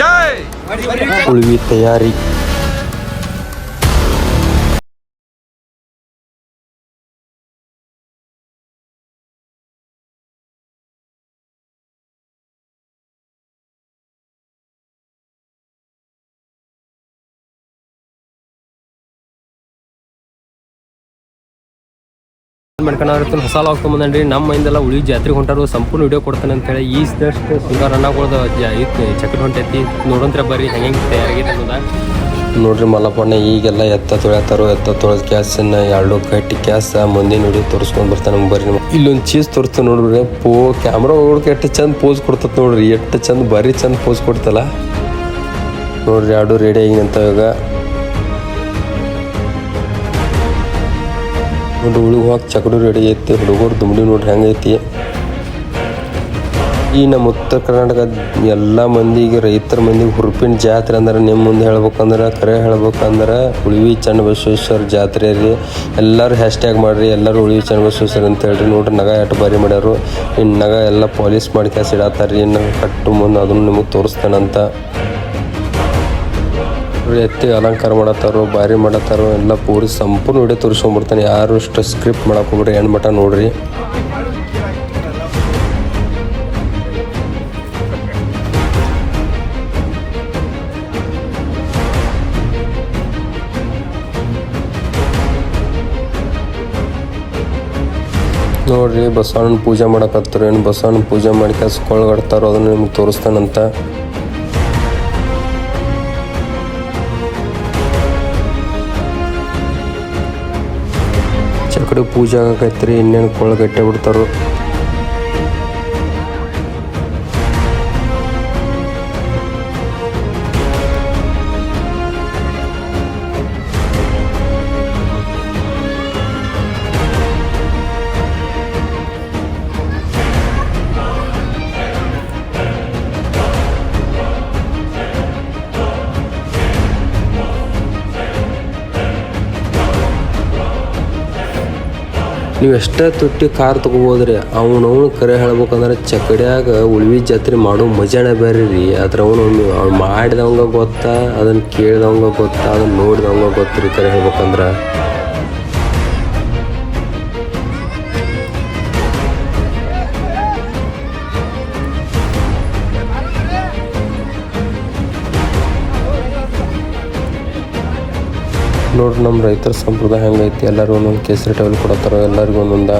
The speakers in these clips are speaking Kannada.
ಜೈ ಉಳಿವಿ ತಯಾರಿ ಮಾಡ್ಕೊಂಡು ಹೊಸ ತೊಗೊಂಬಂದ್ರಿ ನಮ್ಮ ಮೈಂದೆಲ್ಲ ಉಳಿ ಜಾತ್ರೆಗೆ ಹೊಂಟಾರು. ಸಂಪೂರ್ಣ ವಿಡಿಯೋ ಕೊಡ್ತಾನೆ ಅಂತ ಹೇಳಿ ಈಸ್ದಷ್ಟು ಸುಂದರ ಅನ್ನಗಳದ ಇತ್ತು ಚಕ್ರ ಹೊಂಟೈತಿ. ನೋಡಂತ್ರ ಬರ್ರಿ ಹೆಂಗೆ ತಯಾರಾಗಿದೆ ಅನ್ನೋದ. ನೋಡ್ರಿ ಮಲ್ಲಪ್ಪಣ್ಣ ಈಗೆಲ್ಲ ಎತ್ತ ತೊಳ್ಯಾತಾರೋ, ಎತ್ತ ತೊಳೆದ ಕ್ಯಾಸನ್ನ ಎರಡು ಕಟ್ಟಿ ಕ್ಯಾಸ ಮುಂದಿನ ವಿಡಿಯೋ ತೋರಿಸ್ಕೊಂಡು ಬರ್ತಾನೆ ಬರ್ರಿ ಇಲ್ಲೊಂದು ಚೀಸ್ ತೋರಿಸ್ತಾನೆ ನೋಡ್ರಿ. ಪೋ ಕ್ಯಾಮ್ರಾ ಒಳಗೆ ಎಷ್ಟು ಚಂದ ಪೋಸ್ ಕೊಡ್ತತ್ ನೋಡ್ರಿ. ಎಷ್ಟು ಚಂದ, ಬರೀ ಚಂದ ಪೋಸ್ ಕೊಡ್ತಲ್ಲ. ನೋಡ್ರಿ, ಎರಡು ರೆಡಿ ಆಗಿ ನಿಂತಾವ ನೋಡ್ರಿ ಉಳಿಗೆ ಹೋಗಿ ಚಕಡು ರೆಡಿ ಐತಿ ಹುಡುಗರು ದುಮ್ಡಿ ನೋಡ್ರಿ ಹೆಂಗೈತಿ ಈ ನಮ್ಮ ಉತ್ತರ ಕರ್ನಾಟಕ ಎಲ್ಲ ಮಂದಿಗೆ ರೈತರ ಮಂದಿಗೆ ಹುರುಪಿನ ಜಾತ್ರೆ ಅಂದ್ರೆ ನಿಮ್ಮ ಮುಂದೆ ಹೇಳ್ಬೇಕಂದ್ರೆ, ಕರೆ ಹೇಳ್ಬೇಕಂದ್ರೆ ಉಳಿವಿ ಚನ್ನಬಸವೇಶ್ವರ ಜಾತ್ರೆ ರೀ. ಎಲ್ಲರೂ ಹ್ಯಾಶ್ಟ್ಯಾಗ್ ಮಾಡಿರಿ, ಎಲ್ಲರೂ ಉಳಿವಿ ಚನ್ನಬಸವೇಶ್ವರ ಅಂತ ಹೇಳ್ರಿ. ನೋಡ್ರಿ ನಗ ಎಟ್ಟು ಬಾರಿ ಮಾಡ್ಯಾರು. ಇನ್ನು ನಗ ಎಲ್ಲ ಪಾಲಿಸ್ ಮಾಡಿ ಕ್ಯಾಸ್ ಇಡತ್ತಾರ ರೀ ಇನ್ನು ಕಟ್ಟು ಮುಂದೆ ಅದನ್ನು ನಿಮಗೆ ತೋರಿಸ್ತೇನಂತ. ಎತ್ತಿ ಅಲಂಕಾರ ಮಾಡತ್ತಾರೋ, ಬಾರಿ ಮಾಡತ್ತಾರೋ, ಎಲ್ಲ ಪೂರಿ ಸಂಪೂರ್ಣ ವಿಡಿಯೋ ತೋರಿಸ್ಕೊಂಡ್ಬಿಡ್ತಾನೆ. ಯಾರು ಇಷ್ಟು ಸ್ಕ್ರಿಪ್ಟ್ ಮಾಡಕ್ಕೆ ಹೋಗ್ಬಿಡ್ರಿ ಮಠ ನೋಡ್ರಿ. ನೋಡ್ರಿ, ಬಸವಣ್ಣನ ಪೂಜೆ ಮಾಡಕತ್ತಾರ, ಏನು ಬಸವಣ್ಣ ಪೂಜೆ ಮಾಡಿ ಕಳ್ಸ್ಕೊಳ್ಗಡ್ತಾರೋ ಅದನ್ನ ನಿಮ್ಗೆ ತೋರಿಸ್ತಾನಂತ. ಚಕಡಿ ಪೂಜೆ ಆಗಕೈತ್ರಿ ಇನ್ನೇನು ಕೊಳಗಟ್ಟೆ ಬಿಡ್ತಾರೋ. ನೀವು ಎಷ್ಟೇ ತುಟ್ಟಿ ಕಾರ್ ತೊಗೋಬೋದ್ರಿ, ಅವನವನು ಕರೆ ಹೇಳ್ಬೇಕಂದ್ರೆ ಚಕಡ್ಯಾಗ ಉಳ್ವಿ ಜಾತ್ರೆ ಮಾಡೋ ಮಜಾನೇ ಬೇರೆ ರೀ. ಅದ್ರ ಅವನು ಅವ್ನು ಮಾಡಿದವಂಗ ಗೊತ್ತಾ ಅದನ್ನ ಕೇಳಿದವಂಗ ಗೊತ್ತಾ ಅದನ್ನು ನೋಡಿದವಂಗ ರೀ ಕರೆ ಹೇಳ್ಬೇಕಂದ್ರೆ. ನೋಡ್ರಿ ನಮ್ಮ ರೈತರ ಸಂಪ್ರದಾಯ ಹೆಂಗೈತಿ ಎಲ್ಲರೂ ಒಂದೊಂದು ಕೇಸರಿ ಟವಲ್ ಕೊಡತ್ತಾರ ಎಲ್ಲರಿಗೂ ಒಂದೊಂದ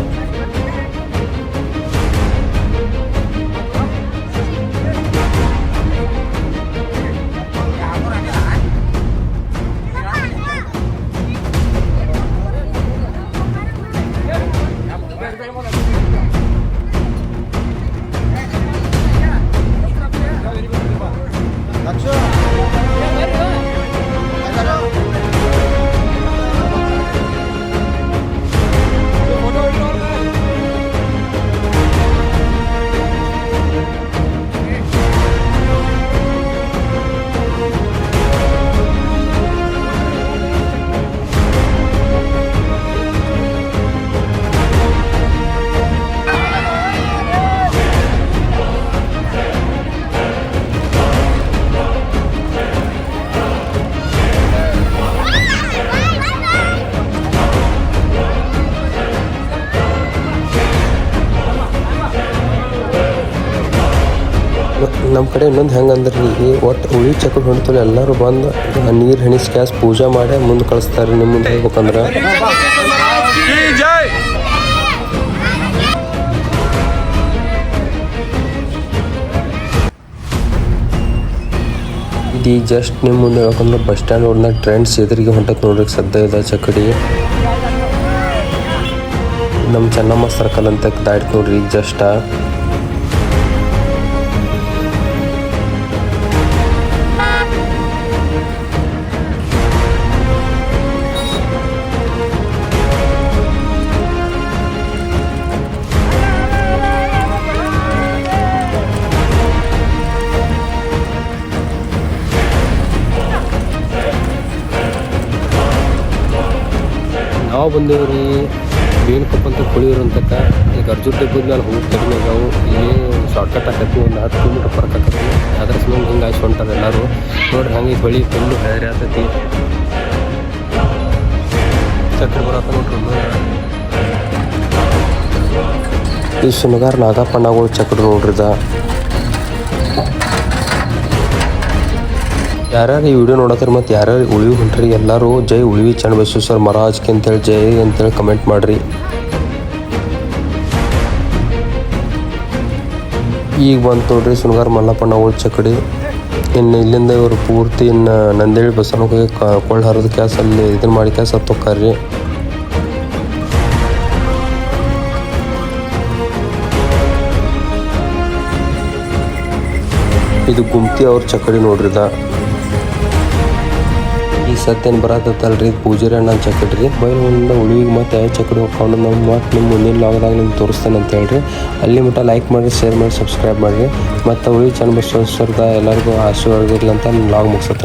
ನಮ್ಮ ಕಡೆ ಇನ್ನೊಂದು ಹೆಂಗೆ ಅಂದ್ರೆ ರೀ ಒಟ್ಟು ಉಳಿ ಚಕ್ರ ಹೊಂಟಲ್ಲ ಎಲ್ಲರೂ ಬಂದು ನೀರು ಹೆಣಿಸಿ ಕ್ಯಾಸ್ ಪೂಜೆ ಮಾಡಿ ಮುಂದೆ ಕಳಿಸ್ತಾರೆ ನಿಮ್ಮ ಮುಂದೆ ಹೇಳ್ಬೇಕಂದ್ರೆ. ಜೈ ಇದು ಜಸ್ಟ್ ನಿಮ್ಮ ಮುಂದೆ ಹೇಳ್ಬೇಕಂದ್ರೆ ಬಸ್ ಸ್ಟ್ಯಾಂಡ್ ರೋಡ್ನಾಗ ಟ್ರೆಂಡ್ಸ್ ಎದುರಿಗೆ ಹೊಂಟಕ್ಕೆ ನೋಡ್ರಿ ಸದ್ಯ ಇದೆ ಚಕಡಿ ನಮ್ಮ ಚೆನ್ನಮ್ಮ ಸರ್ಕಲ್ ಅಂತ ದಾಟ್ ನೋಡ್ರಿ ಜಸ್ಟಾ ಜಸ್ಟ್. ನಾವು ಬಂದೇವ್ರಿ ಬೇನ್ಕಪ್ಪ ಅಂತ ಕುಳಿಯೋರು ಅಂತಕ್ಕ ಈಗ ಅರ್ಜುನ್ ಟೆಂಪಲ್ ಮೇಲೆ ಹೋಗಿ ಕಡಿಮೆ ಅದಾವು ಇಲ್ಲಿ ಶಾರ್ಟ್ಕಟ್ ಆಕತಿ ಒಂದು ಹತ್ತು ಕಿಲೋಮೀಟ್ರ್ ಫರ್ಕ್ ಆಕತಿ ಅದ್ರ ಸಲುವಾಗಿ ಹಿಂಗೆ ಆಯ್ತು ಹೊಂಟಾರೆ ಎಲ್ಲರೂ. ನೋಡ್ರಿ ಹಂಗೆ ಹೊಳಿ ಫುಲ್ಲು ಹೆದರಿ ಆತೈತಿ. ಚಕ್ರ ಬರತ್ತ ನೋಡ್ರಿ ಈ ಸುನಗಾರ ನಾಗಪ್ಪಣ್ಣಗಳು ಚಕ್ರ ನೋಡ್ರಿದ ಯಾರ್ಯಾರು ಈ ವಿಡಿಯೋ ನೋಡತ್ತಾರೆ ಮತ್ತು ಯಾರ್ಯಾರು ಉಳಿವಿ ಹೊಂಟ್ರಿ ಎಲ್ಲರೂ ಜೈ ಉಳಿವಿ ಚನ್ನಬಸವೇಶ್ವರ ಮಹಾರಾಜ್ಗೆ ಅಂತೇಳಿ ಜೈ ಅಂತೇಳಿ ಕಮೆಂಟ್ ಮಾಡಿರಿ. ಈಗ ಬಂತು ನೋಡ್ರಿ ಸುನಗಾರ ಮಲ್ಲಪ್ಪಣ್ಣಗಳು ಚಕಡಿ ಇನ್ನು ಇಲ್ಲಿಂದ ಇವರು ಪೂರ್ತಿ ಇನ್ನು ನಂದೇಳಿ ಬಸ್ಸನ್ನು ಹೋಗಿ ಕೊಳ್ಳ ಹರಿದ ಕ್ಯಾಸ್ ಅಲ್ಲಿ ಇದನ್ನ ಮಾಡಿ ಕ್ಯಾಸ್ ಹತ್ತೋಕ್ಕಾರ್ರಿ ಇದು ಗುಮ್ತಿ ಅವ್ರ ಚಕಡಿ ನೋಡ್ರಿದ ಸತ್ಯನ್ ಬರತ್ತಲ್ರಿ? ಪೂಜಾರಿ ಅಣ್ಣ ಚಕಡ್ರಿ ಮುಂದೆ ಉಳಿವಿಗೆ ಮತ್ತೆ ಯಾವ ಚಕಡಿ ಹೋಗ್ಕೊಂಡು ನಮ್ಮ ಮತ್ತೆ ನಿಮ್ಮ ಮುಂದಿನ ಲಾಗ್ದಾಗ ನಿಮ್ಗೆ ತೋರಿಸ್ತೇನೆ ಅಂತ ಹೇಳ್ರಿ. ಅಲ್ಲಿ ಮಟ್ಟ ಲೈಕ್ ಮಾಡಿ ಶೇರ್ ಮಾಡಿ ಸಬ್ಸ್ಕ್ರೈಬ್ ಮಾಡಿರಿ. ಮತ್ತು ಉಳಿ ಬಸ್ ಎಲ್ಲರಿಗೂ ಆಶೀರ್ವಾದ ಇರಲಿ ಅಂತ ಲಾಗ್ ಮುಗಿಸುತ್ತೆ.